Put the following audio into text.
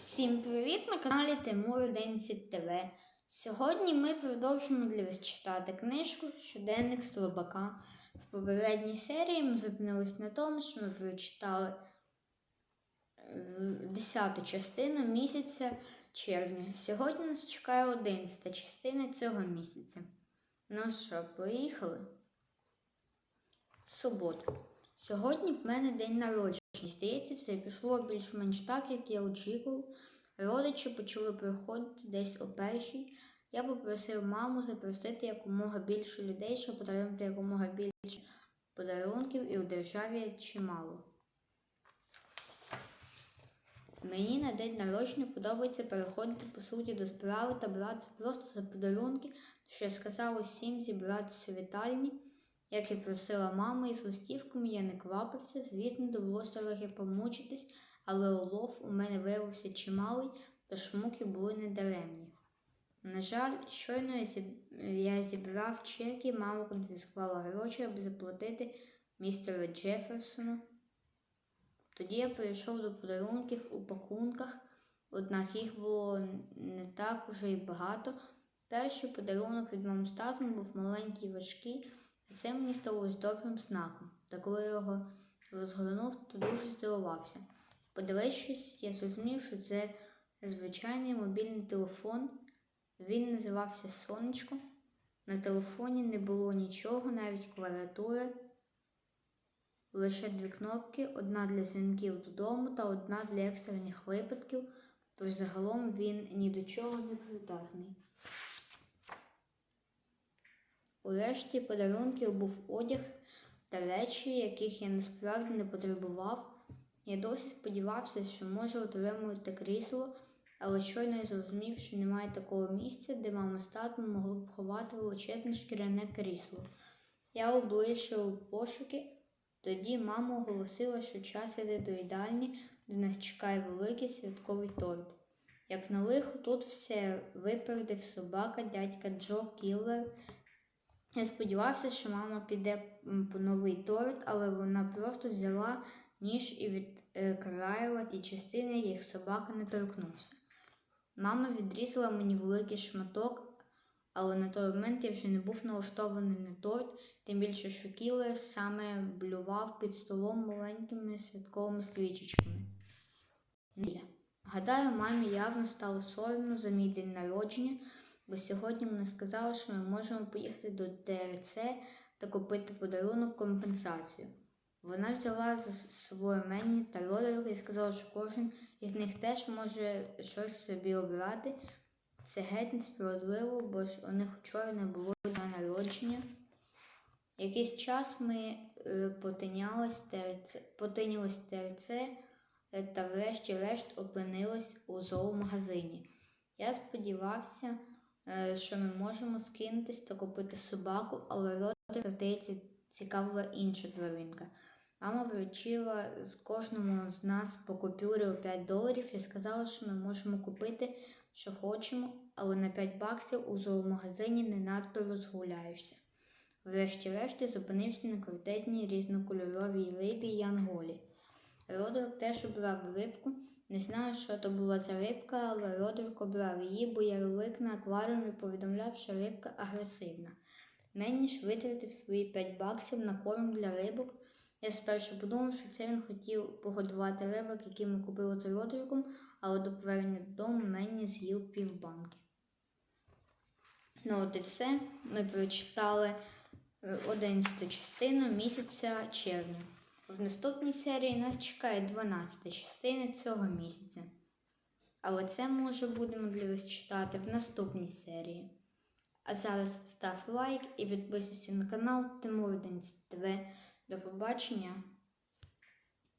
Всім привіт на каналі Тимур 11 ТВ. Сьогодні ми продовжимо для вас читати книжку Щоденник Слабака. В попередній серії ми зупинились на тому, що ми прочитали 10 частину місяця червня. Сьогодні нас чекає 11 частина цього місяця. Ну що, поїхали? Субота. Сьогодні в мене день народження. Здається, все пішло більш-менш так, як я очікував. Родичі почали приходити десь о першій. Я попросив маму запросити якомога більше людей, щоб отримати якомога більше подарунків і у державі чимало. Мені на день народження подобається переходити по суті до справи та братися просто за подарунки, що я сказав усім зібратися у вітальні. Як і просила мама із листівками, я не квапився, звісно, довелося трохи помучитись, але улов у мене виявився чималий, тож муки були недаремні. На жаль, щойно я зіб- я зібрав чеки, мама конфіскувала гроші, аби заплатити містеру Джеферсону. Тоді я перейшов до подарунків у пакунках, однак їх було не так уже й багато. Перший подарунок від мами з був маленький важкий, це мені сталося добрим знаком. Та коли я його розгорнув, то дуже здивувався. Подивившись, я зрозумів, що це звичайний мобільний телефон. Він називався Сонечко. На телефоні не було нічого, навіть клавіатури. Лише дві кнопки: одна для дзвінків додому та одна для екстрених випадків, тож загалом він ні до чого не придатний. У решті подарунків був одяг та речі, яких я насправді не потребував. Я досі сподівався, що можу отримувати крісло, але щойно я зрозумів, що немає такого місця, де мама з татом могли б ховати величезне шкіряне крісло. Я облишив пошуки, тоді мама оголосила, що час іти до їдальні, де нас чекає великий святковий торт. Як на лихо, тут все випередив собака дядька Джо Кіллер. Я сподівався, що мама піде по новий торт, але вона просто взяла ніж і відкраїла ті частини, яких собака не торкнувся. Мама відрізала мені великий шматок, але на той момент я вже не був налаштований на торт, тим більше, що кілер саме блював під столом маленькими святковими свічечками. Гадаю, мамі явно стало соромно за мій день народження, бо сьогодні вона сказала, що ми можемо поїхати до ТРЦ та купити подарунок компенсацію. Вона взяла за собою Менні та Родерика і сказала, що кожен із них теж може щось собі обрати. Це геть несправедливо, бо ж у них вчора не було дня народження. Якийсь час ми е, потинялись ТРЦ, е, та врешті-решт опинились у зоомагазині. Я сподівався, що ми можемо скинутись та купити собаку, але Родерика, здається, цікавила інша тваринка. Мама вручила з кожному з нас по купюрі у 5 доларів і сказала, що ми можемо купити, що хочемо, але на 5 баксів у зоомагазині не надто розгуляєшся. Врешті-решт я зупинився на крутезній різнокольоровій рибі Янголі. Родрик теж обрав рибку. Не знаю, що то була за рибка, але Родрик обрав її, бо ярлик на акваріумі повідомляв, що рибка агресивна. Менні ж витратив свої 5 баксів на корм для рибок. Я спершу подумав, що це він хотів погодувати рибок, які ми купили з Родриком, але до повернення додому Менні з'їв півбанки. Ну от і все. Ми прочитали е, 11 частину місяця червня. В наступній серії нас чекає 12 частина цього місяця. Але це ми вже будемо для вас читати в наступній серії. А зараз став лайк і підписуйся на канал Тимур 11 ТВ. До побачення!